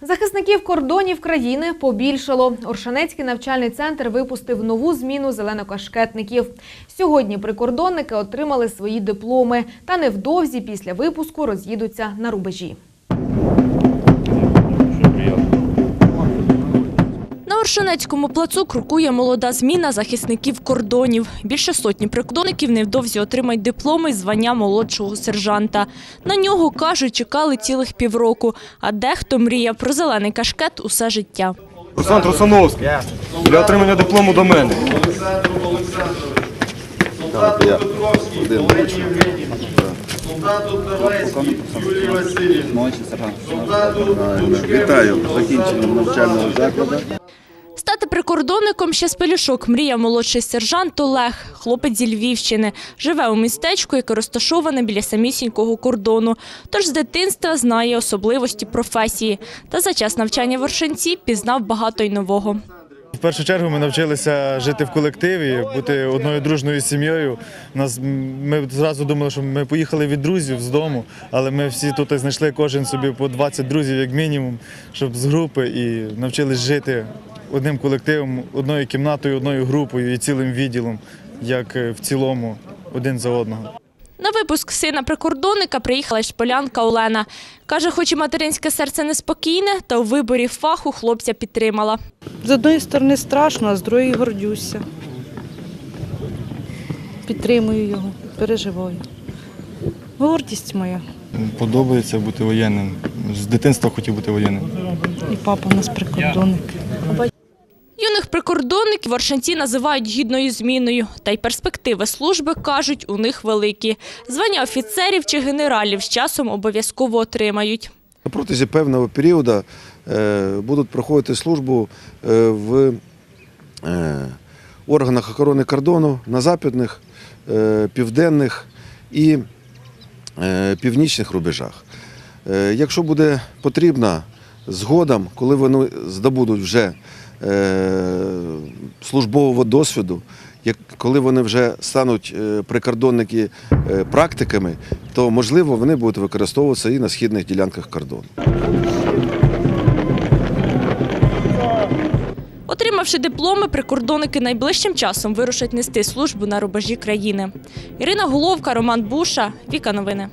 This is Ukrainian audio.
Захисників кордонів країни побільшало. Оршанецький навчальний центр випустив нову зміну зеленокашкетників. Сьогодні прикордонники отримали свої дипломи та невдовзі після випуску роз'їдуться на рубежі. На Оршанецькому плацу крокує молода зміна захисників кордонів. Більше сотні прикордонників невдовзі отримають дипломи і звання молодшого сержанта. На нього, кажуть, чекали цілих півроку, а дехто мріяв про зелений кашкет усе життя. Руслан Тросановський. Для отримання диплому до мене. Вітаю з закінченням навчального закладу. Стати прикордонником ще з пелюшок мріяв молодший сержант Олег, хлопець зі Львівщини. Живе у містечку, яке розташоване біля самісінького кордону. Тож з дитинства знає особливості професії. Та за час навчання в Оршанці пізнав багато й нового. В першу чергу ми навчилися жити в колективі, бути одною дружною сім'єю. Нас ми зразу думали, що ми поїхали від друзів з дому, але ми всі тут знайшли кожен собі по 20 друзів, як мінімум, щоб з групи і навчились жити одним колективом, одною кімнатою, одною групою і цілим відділом, як е, в цілому, один за одного. На випуск сина прикордонника приїхала шполянка Олена. Каже, хоч і материнське серце неспокійне, та у виборі фаху хлопця підтримала. З одної сторони страшно, а з другої гордюся. Підтримую його, переживаю. Гордість моя. Подобається бути воєнним. З дитинства хотів бути воєнним. І папа у нас прикордонник. Прикордонників в Оршанці називають гідною зміною. Та й перспективи служби, кажуть, у них великі. Звання офіцерів чи генералів з часом обов'язково отримають. На протязі певного періоду е, будуть проходити службу е, в е, органах охорони кордону на западних, південних і північних рубежах. Якщо буде потрібно, згодом, коли вони здобудуть вже службового досвіду, як коли вони вже стануть е, прикордонники е, практиками, то можливо вони будуть використовуватися і на східних ділянках кордону. Отримавши дипломи, прикордонники найближчим часом вирушать нести службу на рубежі країни. Ірина Головка, Роман Буша, Віка Новини.